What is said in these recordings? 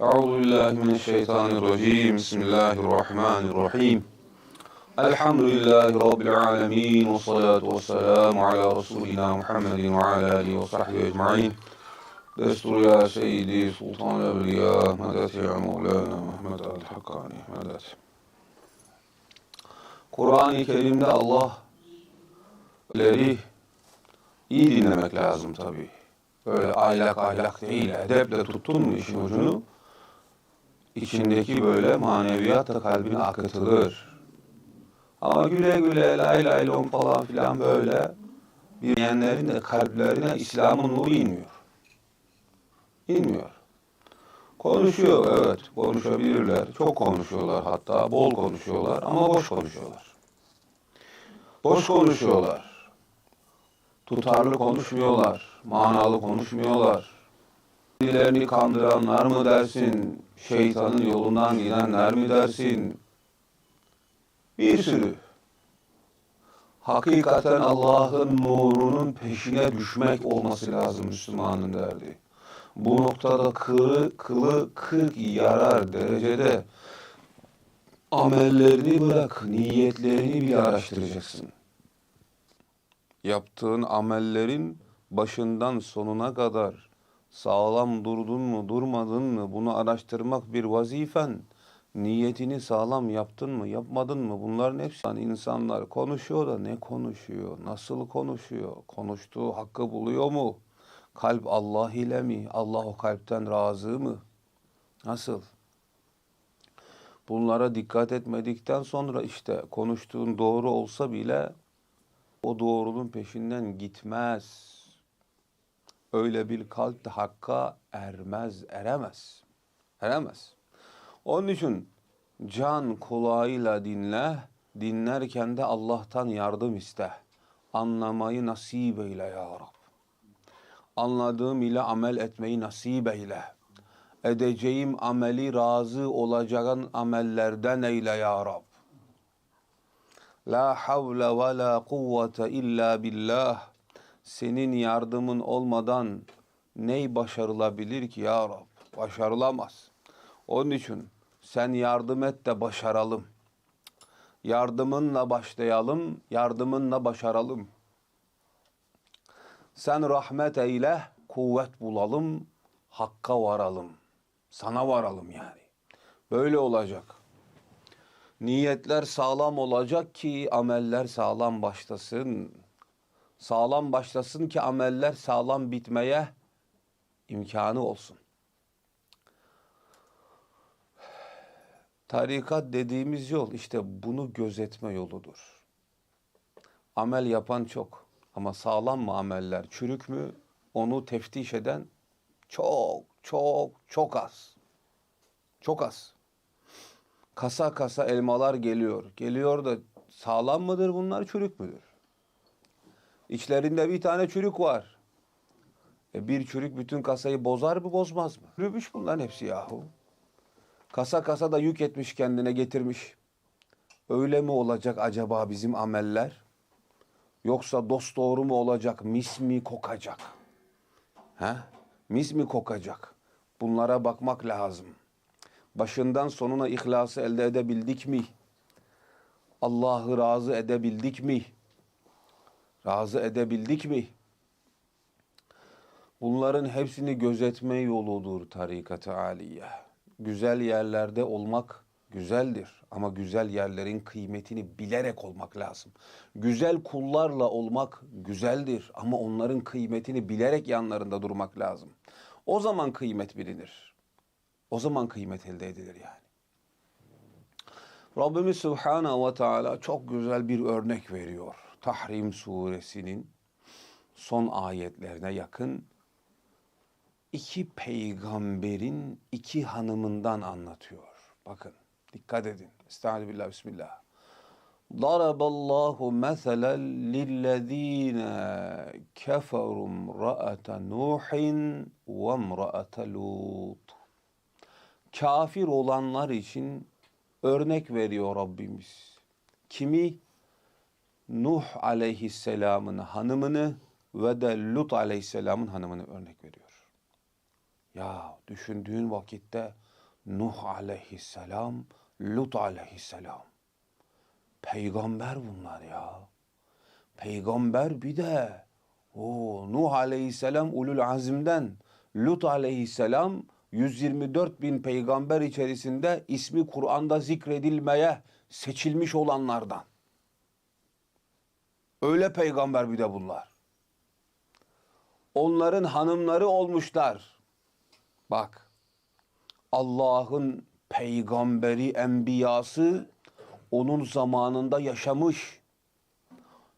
أعوذ بالله من الشيطان الرجيم بسم الله الرحمن الرحيم الحمد لله رب العالمين والصلاة والسلام على رسولنا محمد وعلى آله وصحبه أجمعين دستور يا سيدي سلطان الأولياء مدد يا مولانا محمد الحقاني مدد Kur'an-ı Kerim'de Allah leri iyi dinlemek lazım tabii. Böyle aylak aylak değil, edeple tuttun mu işin ucunu, İçindeki böyle maneviyat da kalbine akıtılır. Ama güle güle lay lay lom falan filan böyle bir diyenlerin de kalplerine İslam'ın nuru inmiyor. İnmiyor. Konuşuyor evet, konuşabilirler. Çok konuşuyorlar hatta, bol konuşuyorlar ama boş konuşuyorlar. Boş konuşuyorlar. Tutarlı konuşmuyorlar, manalı konuşmuyorlar. Birilerini kandıranlar mı dersin, şeytanın yolundan gidenler mi dersin? Bir sürü. Hakikaten Allah'ın nurunun peşine düşmek olması lazım Müslümanın derdi. Bu noktada kılı, kılı kırk yarar derecede amellerini bırak, niyetlerini bir araştıracaksın. Yaptığın amellerin başından sonuna kadar sağlam durdun mu, durmadın mı bunu araştırmak bir vazifen. Niyetini sağlam yaptın mı, yapmadın mı? Bunların hepsi yani insanlar konuşuyor da ne konuşuyor, nasıl konuşuyor, konuştuğu hakkı buluyor mu? Kalp Allah ile mi? Allah o kalpten razı mı? Nasıl? Bunlara dikkat etmedikten sonra işte konuştuğun doğru olsa bile o doğruluğun peşinden gitmez. Öyle bir kalp de hakka ermez, eremez. Eremez. Onun için can kulağıyla dinle, dinlerken de Allah'tan yardım iste. Anlamayı nasip eyle ya Rab. Anladığım ile amel etmeyi nasip eyle. Edeceğim ameli razı olacağın amellerden eyle ya Rab. La havle ve la kuvvete illa billah. Senin yardımın olmadan ney başarılabilir ki ya Rab? Başarılamaz. Onun için sen yardım et de başaralım. Yardımınla başlayalım, yardımınla başaralım. Sen rahmet eyle, kuvvet bulalım, hakka varalım. Sana varalım yani. Böyle olacak. Niyetler sağlam olacak ki ameller sağlam başlasın. Sağlam başlasın ki ameller sağlam bitmeye imkanı olsun. Tarikat dediğimiz yol işte bunu gözetme yoludur. Amel yapan çok ama sağlam mı ameller, çürük mü onu teftiş eden çok çok çok az. Çok az. Kasa kasa elmalar geliyor. Geliyor da sağlam mıdır bunlar, çürük müdür? İçlerinde bir tane çürük var. E bir çürük bütün kasayı bozar mı, bozmaz mı? Çürümüş bunların hepsi yahu. Kasa kasa da yük etmiş kendine getirmiş. Öyle mi olacak acaba bizim ameller? Yoksa dost doğru mu olacak, mis mi kokacak? He? Mis mi kokacak? Bunlara bakmak lazım. Başından sonuna ihlası elde edebildik mi? Allah'ı razı edebildik mi? Razı edebildik mi? Bunların hepsini gözetme yoludur tarikat-ı aliye. Güzel yerlerde olmak güzeldir ama güzel yerlerin kıymetini bilerek olmak lazım. Güzel kullarla olmak güzeldir ama onların kıymetini bilerek yanlarında durmak lazım. O zaman kıymet bilinir. O zaman kıymet elde edilir yani. Rabbimiz Subhanahu ve Teala çok güzel bir örnek veriyor. Tahrim suresinin son ayetlerine yakın iki peygamberin iki hanımından anlatıyor. Bakın dikkat edin. Estağfirullah bismillah. ضرب الله مثلا للذين كفروا امرأة نوح وامرأة لوط Kafir olanlar için örnek veriyor Rabbimiz. Kimi? Nuh aleyhisselamın hanımını ve de Lut aleyhisselamın hanımını örnek veriyor. Ya düşündüğün vakitte Nuh aleyhisselam, Lut aleyhisselam. Peygamber bunlar ya. Peygamber bir de o Nuh aleyhisselam ulul azimden, Lut aleyhisselam 124 bin peygamber içerisinde ismi Kur'an'da zikredilmeye seçilmiş olanlardan. Öyle peygamber bir de bunlar. Onların hanımları olmuşlar. Bak Allah'ın peygamberi, enbiyası onun zamanında yaşamış.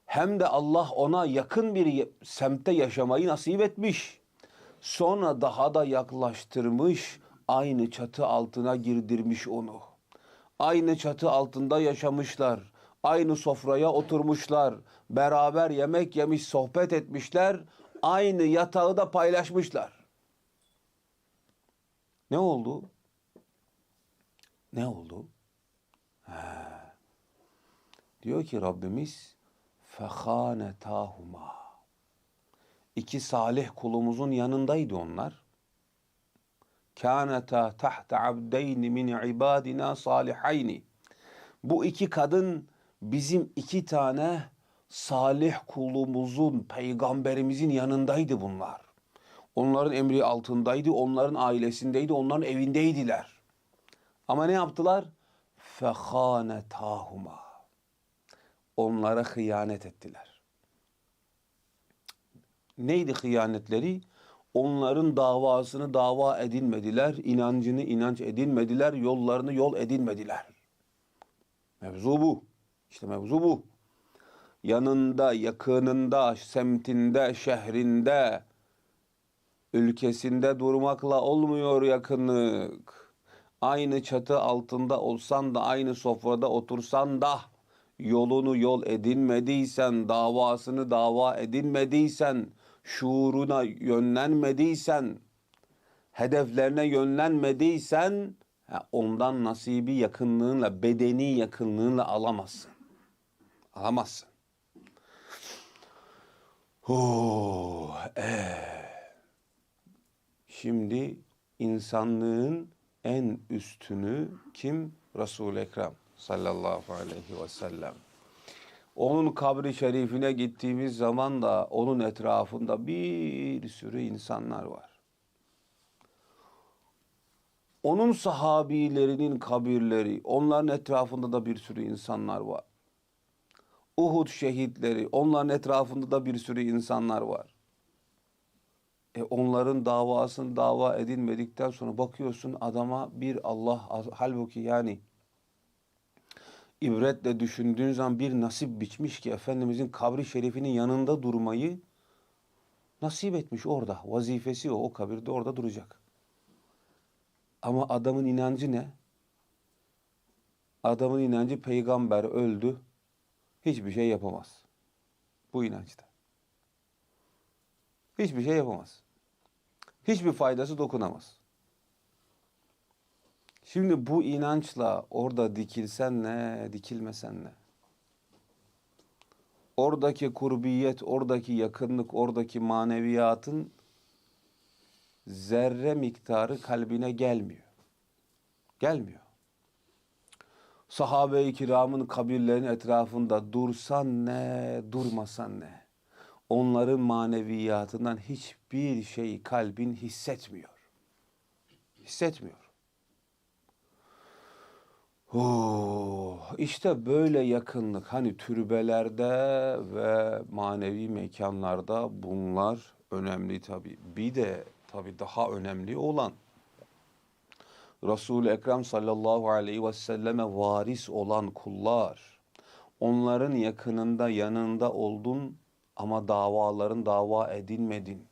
Hem de Allah ona yakın bir semtte yaşamayı nasip etmiş. Sonra daha da yaklaştırmış, aynı çatı altına girdirmiş onu. Aynı çatı altında yaşamışlar. Aynı sofraya oturmuşlar. Beraber yemek yemiş, sohbet etmişler. Aynı yatağı da paylaşmışlar. Ne oldu? Ne oldu? He. Diyor ki Rabbimiz fehanetahuma. İki salih kulumuzun yanındaydı onlar. Kâneta tahta abdeyni min ibadina salihayni. Bu iki kadın bizim iki tane salih kulumuzun, peygamberimizin yanındaydı bunlar. Onların emri altındaydı, onların ailesindeydi, onların evindeydiler. Ama ne yaptılar? Fehanetahuma. Onlara hıyanet ettiler. Neydi hıyanetleri? Onların davasını dava edinmediler, inancını inanç edinmediler, yollarını yol edinmediler. Mevzu bu. İşte mevzu bu. Yanında, yakınında, semtinde, şehrinde, ülkesinde durmakla olmuyor yakınlık. Aynı çatı altında olsan da, aynı sofrada otursan da, yolunu yol edinmediysen, davasını dava edinmediysen, şuuruna yönlenmediysen, hedeflerine yönlenmediysen, ondan nasibi yakınlığınla, bedeni yakınlığınla alamazsın. Alamazsın. Oh, ee. Şimdi insanlığın en üstünü kim? Resul-i Ekrem sallallahu aleyhi ve sellem. Onun kabri şerifine gittiğimiz zaman da onun etrafında bir sürü insanlar var. Onun sahabilerinin kabirleri, onların etrafında da bir sürü insanlar var. Uhud şehitleri, onların etrafında da bir sürü insanlar var. E onların davasını dava edilmedikten sonra bakıyorsun adama bir Allah halbuki yani ibretle düşündüğün zaman bir nasip biçmiş ki Efendimizin kabri şerifinin yanında durmayı nasip etmiş orada. Vazifesi o. O kabirde orada duracak. Ama adamın inancı ne? Adamın inancı peygamber öldü. Hiçbir şey yapamaz. Bu inançta. Hiçbir şey yapamaz. Hiçbir faydası dokunamaz. Şimdi bu inançla orada dikilsen ne, dikilmesen ne? Oradaki kurbiyet, oradaki yakınlık, oradaki maneviyatın zerre miktarı kalbine gelmiyor. Gelmiyor. Sahabe-i kiramın kabirlerinin etrafında dursan ne, durmasan ne? Onların maneviyatından hiçbir şey kalbin hissetmiyor. Hissetmiyor. Oh, işte böyle yakınlık hani türbelerde ve manevi mekanlarda bunlar önemli tabi. Bir de tabi daha önemli olan Resul-i Ekrem sallallahu aleyhi ve selleme varis olan kullar. Onların yakınında yanında oldun ama davaların dava edinmedin.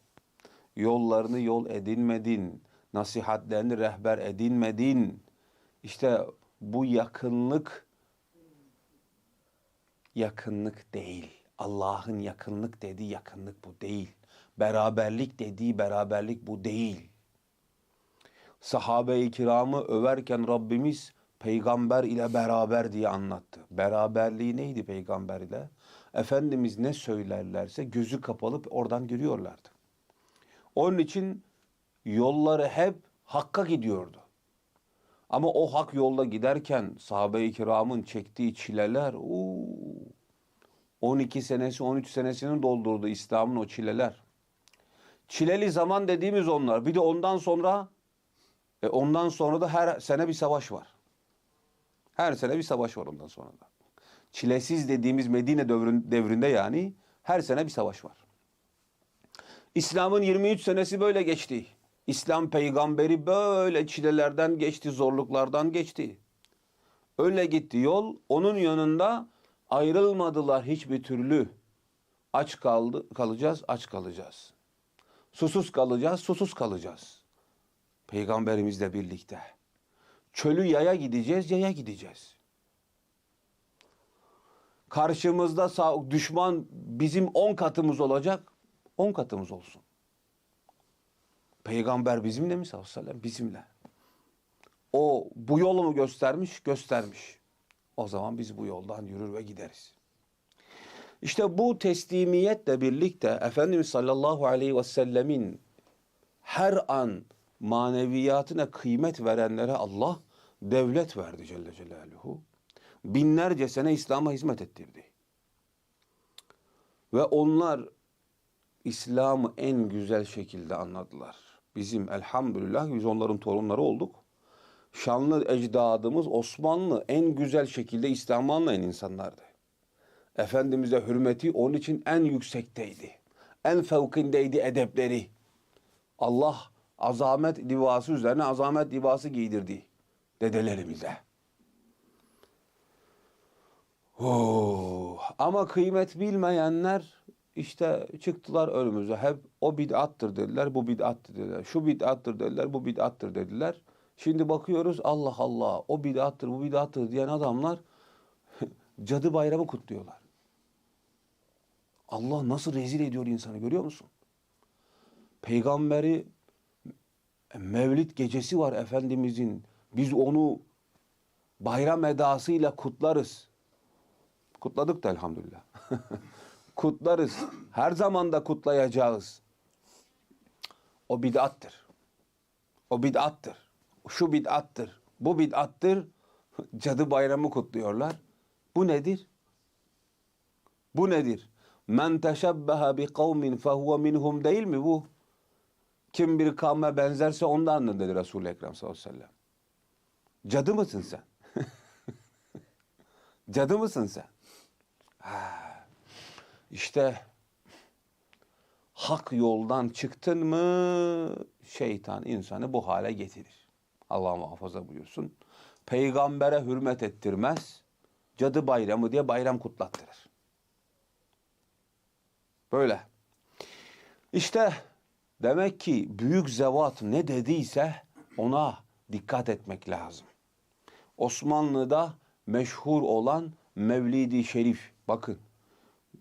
Yollarını yol edinmedin. Nasihatlerini rehber edinmedin. İşte bu yakınlık yakınlık değil. Allah'ın yakınlık dediği yakınlık bu değil. Beraberlik dediği beraberlik bu değil. Sahabe-i kiramı överken Rabbimiz peygamber ile beraber diye anlattı. Beraberliği neydi peygamber ile? Efendimiz ne söylerlerse gözü kapalı oradan görüyorlardı. Onun için yolları hep Hakk'a gidiyordu. Ama o hak yolda giderken sahabe-i kiramın çektiği çileler, uuu, 12 senesi, 13 senesini doldurdu İslam'ın o çileler. Çileli zaman dediğimiz onlar. Bir de ondan sonra, e ondan sonra da her sene bir savaş var. Her sene bir savaş var ondan sonra da. Çilesiz dediğimiz Medine devrin- devrinde yani her sene bir savaş var. İslam'ın 23 senesi böyle geçti. İslam peygamberi böyle çilelerden geçti, zorluklardan geçti. Öyle gitti yol. Onun yanında ayrılmadılar hiçbir türlü. Aç kaldı, kalacağız, aç kalacağız. Susuz kalacağız, susuz kalacağız. Peygamberimizle birlikte. Çölü yaya gideceğiz, yaya gideceğiz. Karşımızda sağ, düşman bizim on katımız olacak, on katımız olsun. Peygamber bizimle mi sallallahu aleyhi ve sellem? Bizimle. O bu yolu mu göstermiş? Göstermiş. O zaman biz bu yoldan yürür ve gideriz. İşte bu teslimiyetle birlikte Efendimiz sallallahu aleyhi ve sellemin her an maneviyatına kıymet verenlere Allah devlet verdi Celle Celaluhu. Binlerce sene İslam'a hizmet ettirdi. Ve onlar İslam'ı en güzel şekilde anladılar. Bizim elhamdülillah biz onların torunları olduk. Şanlı ecdadımız Osmanlı en güzel şekilde İslam'ı anlayan insanlardı. Efendimiz'e hürmeti onun için en yüksekteydi. En fevkindeydi edepleri. Allah azamet livası üzerine azamet livası giydirdi dedelerimize. Oh. Ama kıymet bilmeyenler işte çıktılar önümüze. Hep o bid'attır dediler, bu bid'attır dediler. Şu bid'attır dediler, bu bid'attır dediler. Şimdi bakıyoruz Allah Allah o bid'attır, bu bid'attır diyen adamlar cadı bayramı kutluyorlar. Allah nasıl rezil ediyor insanı görüyor musun? Peygamberi Mevlid gecesi var Efendimizin. Biz onu bayram edasıyla kutlarız. Kutladık da elhamdülillah. kutlarız. Her zaman da kutlayacağız. O bid'attır. O bid'attır. Şu bid'attır. Bu bid'attır. Cadı bayramı kutluyorlar. Bu nedir? Bu nedir? Men teşebbehe bi kavmin fehuve minhum değil mi bu? Kim bir kavme benzerse ondandır dedi Resul-i Ekrem sallallahu aleyhi ve sellem. Cadı mısın sen? Cadı mısın sen? Ha. İşte hak yoldan çıktın mı şeytan insanı bu hale getirir. Allah muhafaza buyursun. Peygambere hürmet ettirmez. Cadı bayramı diye bayram kutlattırır. Böyle. İşte demek ki büyük zevat ne dediyse ona dikkat etmek lazım. Osmanlı'da meşhur olan Mevlidi Şerif. Bakın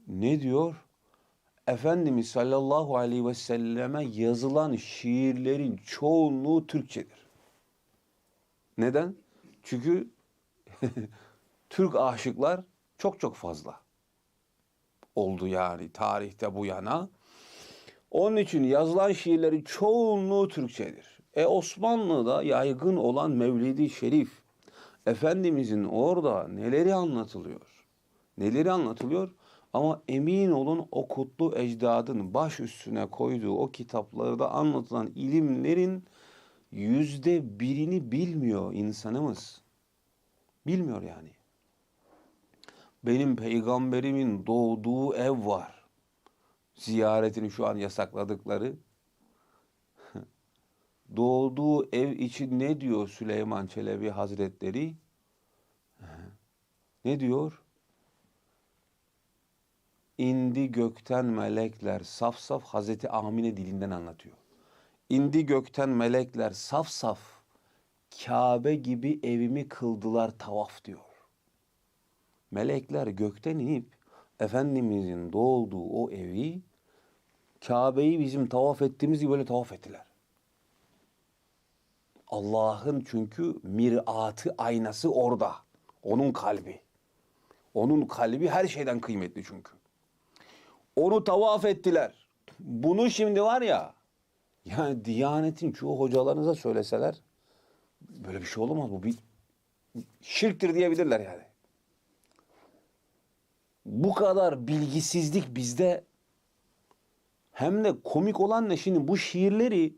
ne diyor? Efendimiz sallallahu aleyhi ve selleme yazılan şiirlerin çoğunluğu Türkçedir. Neden? Çünkü Türk aşıklar çok çok fazla oldu yani tarihte bu yana. Onun için yazılan şiirlerin çoğunluğu Türkçedir. E Osmanlı'da yaygın olan Mevlidi Şerif, Efendimizin orada neleri anlatılıyor? Neleri anlatılıyor? Ama emin olun o kutlu ecdadın baş üstüne koyduğu o kitaplarda anlatılan ilimlerin yüzde birini bilmiyor insanımız. Bilmiyor yani. Benim peygamberimin doğduğu ev var. Ziyaretini şu an yasakladıkları. doğduğu ev için ne diyor Süleyman Çelebi Hazretleri? Ne diyor? İndi gökten melekler saf saf Hazreti Amine dilinden anlatıyor. İndi gökten melekler saf saf Kabe gibi evimi kıldılar tavaf diyor. Melekler gökten inip Efendimizin doğduğu o evi Kabe'yi bizim tavaf ettiğimiz gibi böyle tavaf ettiler. Allah'ın çünkü miratı aynası orada. Onun kalbi. Onun kalbi her şeyden kıymetli çünkü. Onu tavaf ettiler. Bunu şimdi var ya yani Diyanet'in çoğu hocalarınıza söyleseler böyle bir şey olamaz bu bir şirktir diyebilirler yani. Bu kadar bilgisizlik bizde hem de komik olan ne şimdi bu şiirleri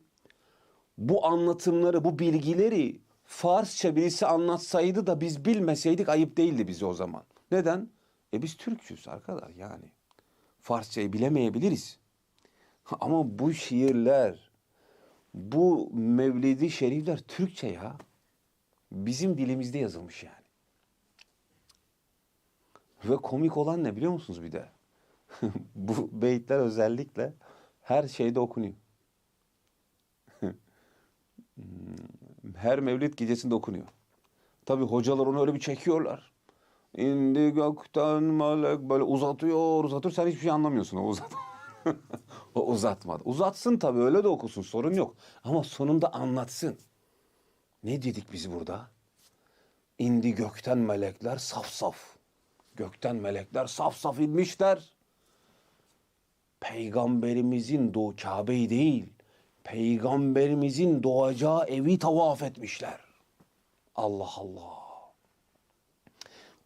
bu anlatımları, bu bilgileri Farsça birisi anlatsaydı da biz bilmeseydik ayıp değildi bize o zaman. Neden? E biz Türkçüz arkadaşlar yani. Farsçayı bilemeyebiliriz. Ama bu şiirler, bu mevlidi şerifler Türkçe ya. Bizim dilimizde yazılmış yani. Ve komik olan ne biliyor musunuz bir de? bu beyitler özellikle her şeyde okunuyor. her mevlid gecesinde okunuyor. Tabi hocalar onu öyle bir çekiyorlar. İndi gökten melek böyle uzatıyor uzatıyor sen hiçbir şey anlamıyorsun o uzat. o uzatmadı. Uzatsın tabi öyle de okusun sorun yok. Ama sonunda anlatsın. Ne dedik biz burada? İndi gökten melekler saf saf. Gökten melekler saf saf inmişler. Peygamberimizin doğu Kabe'yi değil, peygamberimizin doğacağı evi tavaf etmişler. Allah Allah.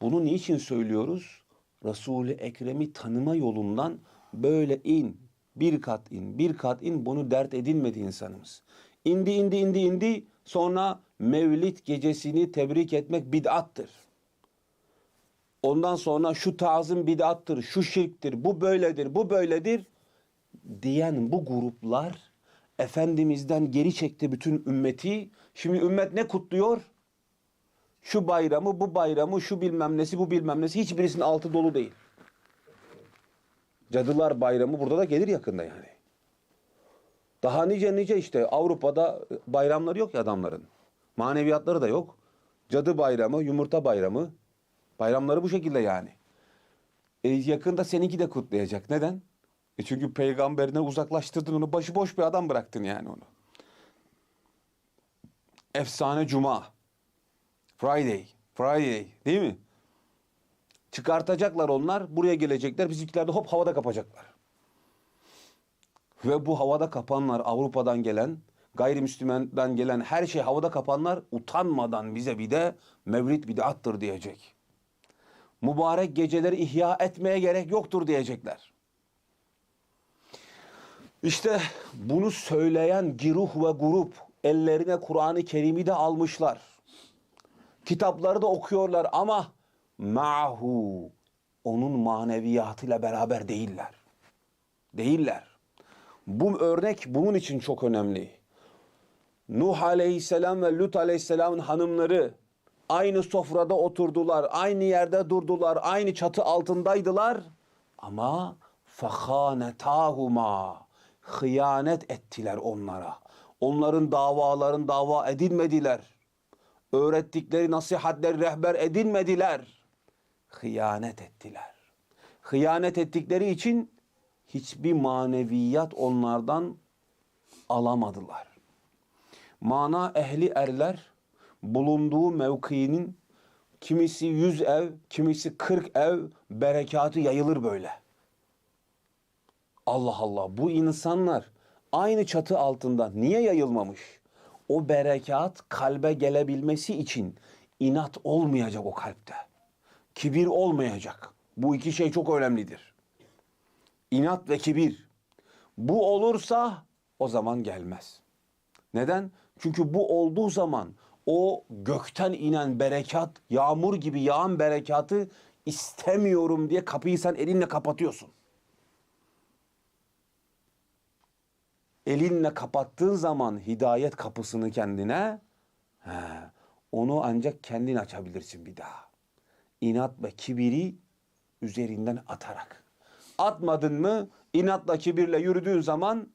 Bunu niçin söylüyoruz? Resul-i Ekrem'i tanıma yolundan böyle in, bir kat in, bir kat in bunu dert edinmedi insanımız. İndi indi indi indi sonra Mevlid gecesini tebrik etmek bid'attır. Ondan sonra şu tazım bid'attır, şu şirktir, bu böyledir, bu böyledir diyen bu gruplar Efendimiz'den geri çekti bütün ümmeti. Şimdi ümmet ne kutluyor? Şu bayramı, bu bayramı, şu bilmem nesi, bu bilmem nesi hiçbirisinin altı dolu değil. Cadılar Bayramı burada da gelir yakında yani. Daha nice nice işte Avrupa'da bayramları yok ya adamların. Maneviyatları da yok. Cadı bayramı, yumurta bayramı. Bayramları bu şekilde yani. E, yakında seninki de kutlayacak. Neden? E çünkü peygamberine uzaklaştırdın onu. Başıboş bir adam bıraktın yani onu. Efsane Cuma. Friday. Friday değil mi? Çıkartacaklar onlar. Buraya gelecekler. Bizimkiler de hop havada kapacaklar. Ve bu havada kapanlar Avrupa'dan gelen, gayrimüslimden gelen her şey havada kapanlar utanmadan bize bir de mevlid bid'attır diyecek. Mübarek geceleri ihya etmeye gerek yoktur diyecekler. İşte bunu söyleyen giruh ve grup ellerine Kur'an-ı Kerim'i de almışlar. Kitapları da okuyorlar ama ma'hu onun maneviyatıyla beraber değiller. Değiller. Bu örnek bunun için çok önemli. Nuh aleyhisselam ve Lut aleyhisselamın hanımları aynı sofrada oturdular, aynı yerde durdular, aynı çatı altındaydılar. Ama fahanetahuma hıyanet ettiler onlara. Onların davaların dava edilmediler. Öğrettikleri nasihatleri rehber edinmediler. Hıyanet ettiler. Hıyanet ettikleri için hiçbir maneviyat onlardan alamadılar. Mana ehli erler bulunduğu mevkiinin kimisi yüz ev, kimisi kırk ev berekatı yayılır böyle. Allah Allah bu insanlar aynı çatı altında niye yayılmamış? O berekat kalbe gelebilmesi için inat olmayacak o kalpte. Kibir olmayacak. Bu iki şey çok önemlidir. İnat ve kibir. Bu olursa o zaman gelmez. Neden? Çünkü bu olduğu zaman o gökten inen berekat, yağmur gibi yağan berekatı istemiyorum diye kapıyı sen elinle kapatıyorsun. Elinle kapattığın zaman hidayet kapısını kendine he, onu ancak kendin açabilirsin bir daha. İnat ve kibiri üzerinden atarak. Atmadın mı inatla kibirle yürüdüğün zaman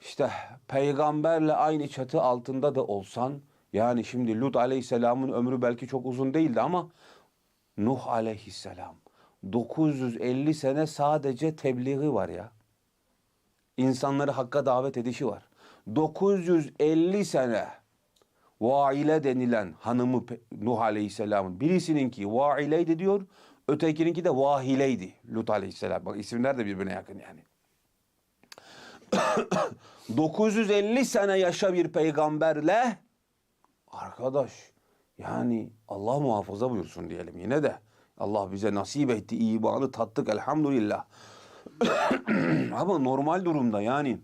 işte peygamberle aynı çatı altında da olsan yani şimdi Lut aleyhisselamın ömrü belki çok uzun değildi ama Nuh aleyhisselam 950 sene sadece tebliği var ya. İnsanları hakka davet edişi var. 950 sene vaile denilen hanımı Nuh aleyhisselamın birisininki vaileydi diyor. Ötekininki de vahileydi Lut aleyhisselam. Bak isimler de birbirine yakın yani. 950 sene yaşa bir peygamberle Arkadaş yani Allah muhafaza buyursun diyelim yine de. Allah bize nasip etti imanı tattık elhamdülillah. Ama normal durumda yani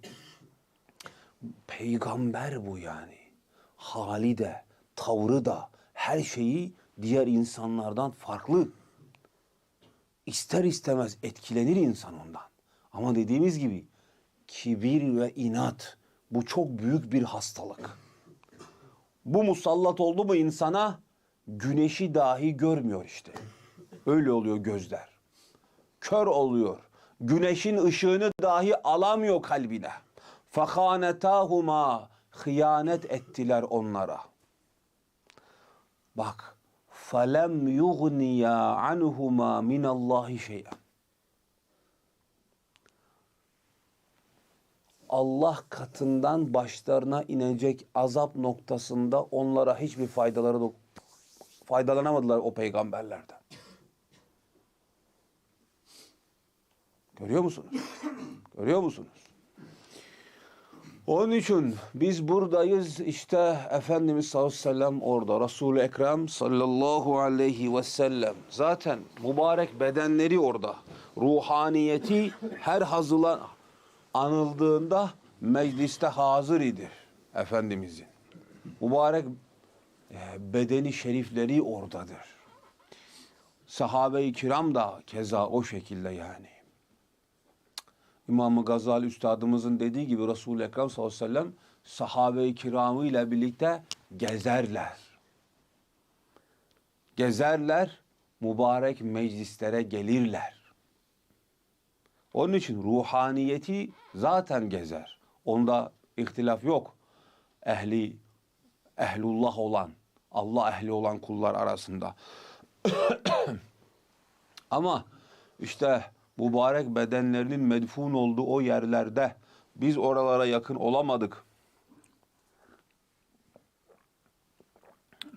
peygamber bu yani. Hali de, tavrı da, her şeyi diğer insanlardan farklı. İster istemez etkilenir insan ondan. Ama dediğimiz gibi kibir ve inat bu çok büyük bir hastalık. Bu musallat oldu mu insana güneşi dahi görmüyor işte. Öyle oluyor gözler. Kör oluyor. Güneşin ışığını dahi alamıyor kalbine. Fakanetahuma hıyanet ettiler onlara. Bak. Felem yughniya anhuma min Allahi şey'en. Allah katından başlarına inecek azap noktasında onlara hiçbir faydaları dok- faydalanamadılar o peygamberlerden. Görüyor musunuz? Görüyor musunuz? Onun için biz buradayız işte Efendimiz sallallahu aleyhi ve sellem orada. Resul-i Ekrem sallallahu aleyhi ve sellem. Zaten mübarek bedenleri orada. Ruhaniyeti her hazırlan anıldığında mecliste hazır idir Efendimizin. Mübarek e, bedeni şerifleri oradadır. Sahabe-i kiram da keza o şekilde yani. İmam-ı Gazali Üstadımızın dediği gibi Resul-i Ekrem sallallahu aleyhi ve sellem sahabe-i kiramı ile birlikte gezerler. Gezerler, mübarek meclislere gelirler. Onun için ruhaniyeti zaten gezer. Onda ihtilaf yok. Ehli, ehlullah olan, Allah ehli olan kullar arasında. Ama işte mübarek bedenlerinin medfun olduğu o yerlerde biz oralara yakın olamadık.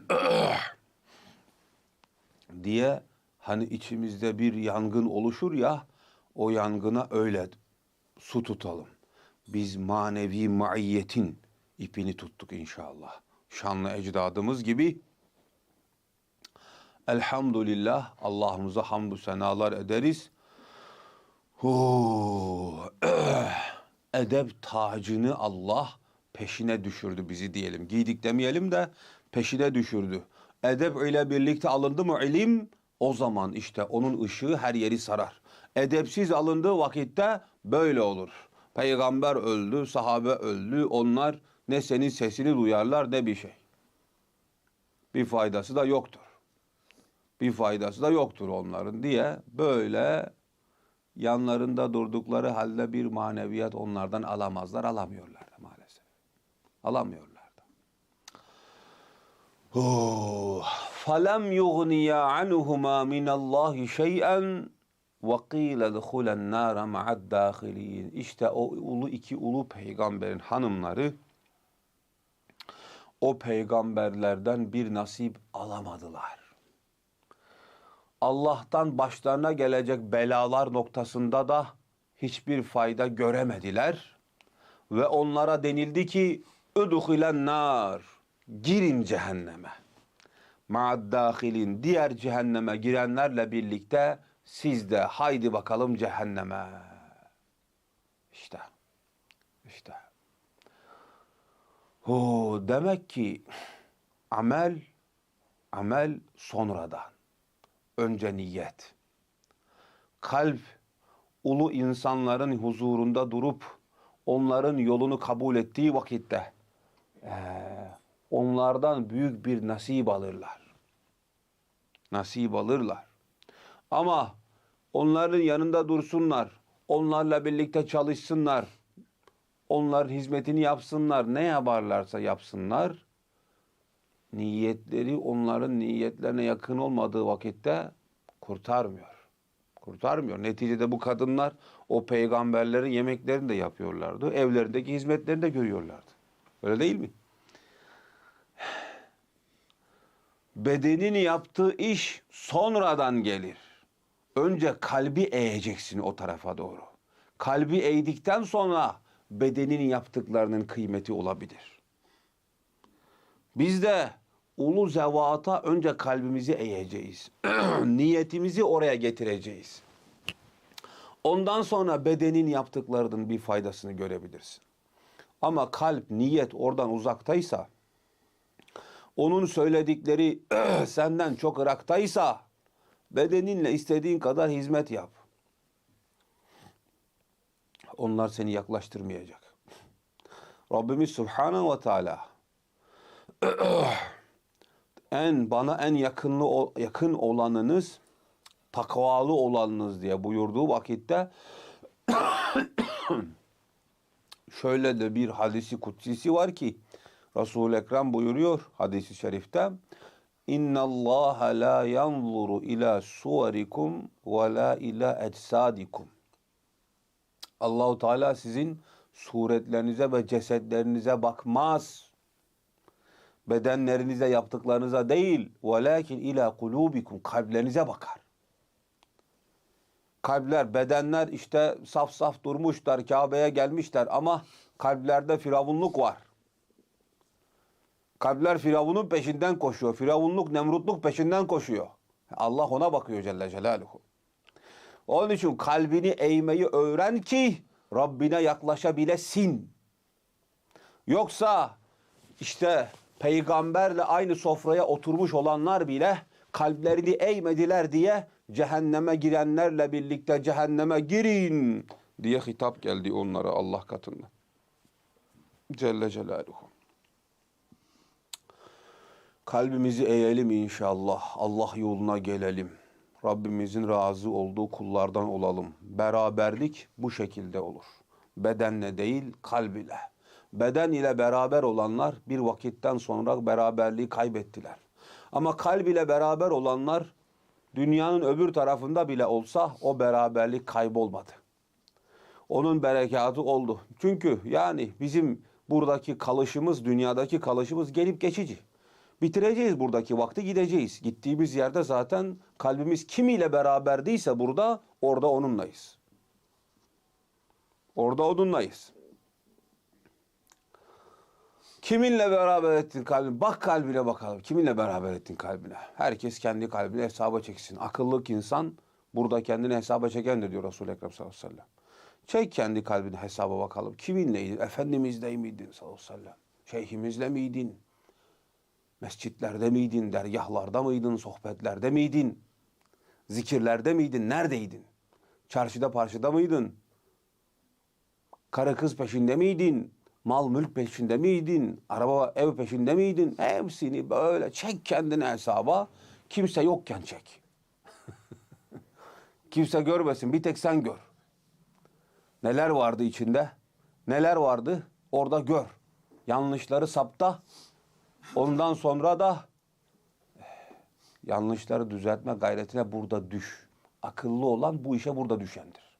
diye hani içimizde bir yangın oluşur ya o yangına öyle su tutalım. Biz manevi maiyetin ipini tuttuk inşallah. Şanlı ecdadımız gibi elhamdülillah Allah'ımıza hamdü senalar ederiz. Huu, edep tacını Allah peşine düşürdü bizi diyelim. Giydik demeyelim de peşine düşürdü. Edep ile birlikte alındı mı ilim o zaman işte onun ışığı her yeri sarar Edepsiz alındığı vakitte böyle olur. Peygamber öldü, sahabe öldü. Onlar ne senin sesini duyarlar ne bir şey. Bir faydası da yoktur. Bir faydası da yoktur onların diye böyle yanlarında durdukları halde bir maneviyat onlardan alamazlar, alamıyorlar da maalesef. Alamıyorlar da. فَلَمْ يُغْنِيَ عَنْهُمَا مِنَ اللّٰهِ شَيْئًا وَقِيلَ دُخُلَ النَّارَ مَعَ الدَّاخِلِينَ İşte o ulu iki ulu peygamberin hanımları o peygamberlerden bir nasip alamadılar. Allah'tan başlarına gelecek belalar noktasında da hiçbir fayda göremediler. Ve onlara denildi ki Üdhilen nar girin cehenneme. Ma'addâhilin diğer cehenneme girenlerle birlikte siz de haydi bakalım cehenneme. İşte. İşte. Hu demek ki amel amel sonradan. Önce niyet. Kalp ulu insanların huzurunda durup onların yolunu kabul ettiği vakitte eee, onlardan büyük bir nasip alırlar. Nasip alırlar. Ama onların yanında dursunlar. Onlarla birlikte çalışsınlar. Onların hizmetini yapsınlar. Ne yaparlarsa yapsınlar. Niyetleri onların niyetlerine yakın olmadığı vakitte kurtarmıyor. Kurtarmıyor. Neticede bu kadınlar o peygamberlerin yemeklerini de yapıyorlardı. Evlerindeki hizmetlerini de görüyorlardı. Öyle değil mi? Bedenin yaptığı iş sonradan gelir. Önce kalbi eğeceksin o tarafa doğru. Kalbi eğdikten sonra bedenin yaptıklarının kıymeti olabilir. Biz de ulu zevata önce kalbimizi eğeceğiz. Niyetimizi oraya getireceğiz. Ondan sonra bedenin yaptıklarının bir faydasını görebilirsin. Ama kalp, niyet oradan uzaktaysa, onun söyledikleri senden çok ıraktaysa, bedeninle istediğin kadar hizmet yap. Onlar seni yaklaştırmayacak. Rabbimiz Subhanahu ve Teala en bana en yakınlı yakın olanınız takvalı olanınız diye buyurduğu vakitte şöyle de bir hadisi kutsisi var ki Resul-i Ekrem buyuruyor hadisi şerifte İnna Allah la yanzuru ila suverikum ve la ila etsadikum. Allahu Teala sizin suretlerinize ve cesetlerinize bakmaz. Bedenlerinize yaptıklarınıza değil, velakin ila kulubikum kalplerinize bakar. Kalpler, bedenler işte saf saf durmuşlar, Kabe'ye gelmişler ama kalplerde firavunluk var. Kalpler Firavun'un peşinden koşuyor. Firavunluk, Nemrutluk peşinden koşuyor. Allah ona bakıyor Celle Celaluhu. Onun için kalbini eğmeyi öğren ki Rabbine yaklaşabilesin. Yoksa işte peygamberle aynı sofraya oturmuş olanlar bile kalplerini eğmediler diye cehenneme girenlerle birlikte cehenneme girin diye hitap geldi onlara Allah katında. Celle Celaluhu. Kalbimizi eğelim inşallah. Allah yoluna gelelim. Rabbimizin razı olduğu kullardan olalım. Beraberlik bu şekilde olur. Bedenle değil kalb ile. Beden ile beraber olanlar bir vakitten sonra beraberliği kaybettiler. Ama kalb ile beraber olanlar dünyanın öbür tarafında bile olsa o beraberlik kaybolmadı. Onun berekatı oldu. Çünkü yani bizim buradaki kalışımız, dünyadaki kalışımız gelip geçici. Bitireceğiz buradaki vakti gideceğiz. Gittiğimiz yerde zaten kalbimiz kimiyle beraberdiyse burada orada onunlayız. Orada onunlayız. Kiminle beraber ettin kalbini? Bak kalbine bakalım. Kiminle beraber ettin kalbine? Herkes kendi kalbine hesaba çeksin. Akıllık insan burada kendini hesaba çekendir diyor Resul-i Ekrem sallallahu aleyhi ve sellem. Çek kendi kalbini hesaba bakalım. Kiminleydin? Efendimizle miydin sallallahu aleyhi ve sellem? Şeyhimizle miydin? Mescitlerde miydin? Dergahlarda mıydın? Sohbetlerde miydin? Zikirlerde miydin? Neredeydin? Çarşıda parşıda mıydın? Karı kız peşinde miydin? Mal mülk peşinde miydin? Araba ev peşinde miydin? Hepsini böyle çek kendine hesaba. Kimse yokken çek. Kimse görmesin. Bir tek sen gör. Neler vardı içinde? Neler vardı? Orada gör. Yanlışları sapta. Ondan sonra da yanlışları düzeltme gayretine burada düş. Akıllı olan bu işe burada düşendir.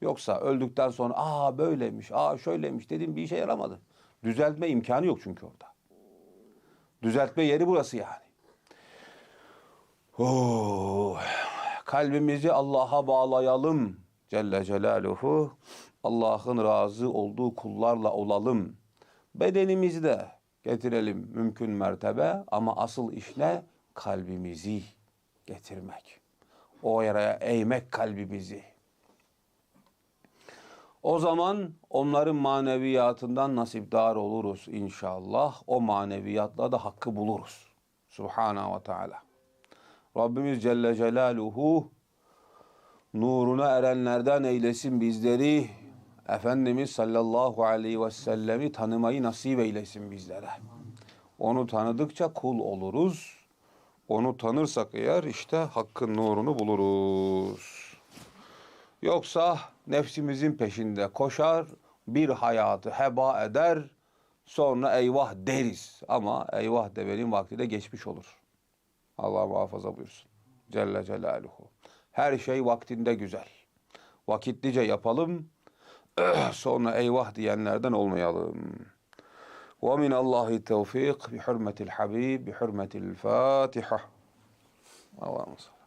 Yoksa öldükten sonra aa böyleymiş, aa şöyleymiş dediğim bir işe yaramadı. Düzeltme imkanı yok çünkü orada. Düzeltme yeri burası yani. Oh, kalbimizi Allah'a bağlayalım. Celle Celaluhu. Allah'ın razı olduğu kullarla olalım. Bedenimizi de getirelim mümkün mertebe ama asıl iş ne? Kalbimizi getirmek. O yere eğmek kalbimizi. O zaman onların maneviyatından nasipdar oluruz inşallah. O maneviyatla da hakkı buluruz. Subhanahu ve Teala. Rabbimiz Celle Celaluhu nuruna erenlerden eylesin bizleri. Efendimiz sallallahu aleyhi ve sellemi tanımayı nasip eylesin bizlere. Onu tanıdıkça kul oluruz. Onu tanırsak eğer işte hakkın nurunu buluruz. Yoksa nefsimizin peşinde koşar, bir hayatı heba eder, sonra eyvah deriz. Ama eyvah demenin vakti de geçmiş olur. Allah muhafaza buyursun. Celle Celaluhu. Her şey vaktinde güzel. Vakitlice yapalım, sonra eyvah diyenlerden olmayalım. Ve min Allahi tevfik bi hürmetil habib bi hürmetil Fatiha. Allah'ım sallallahu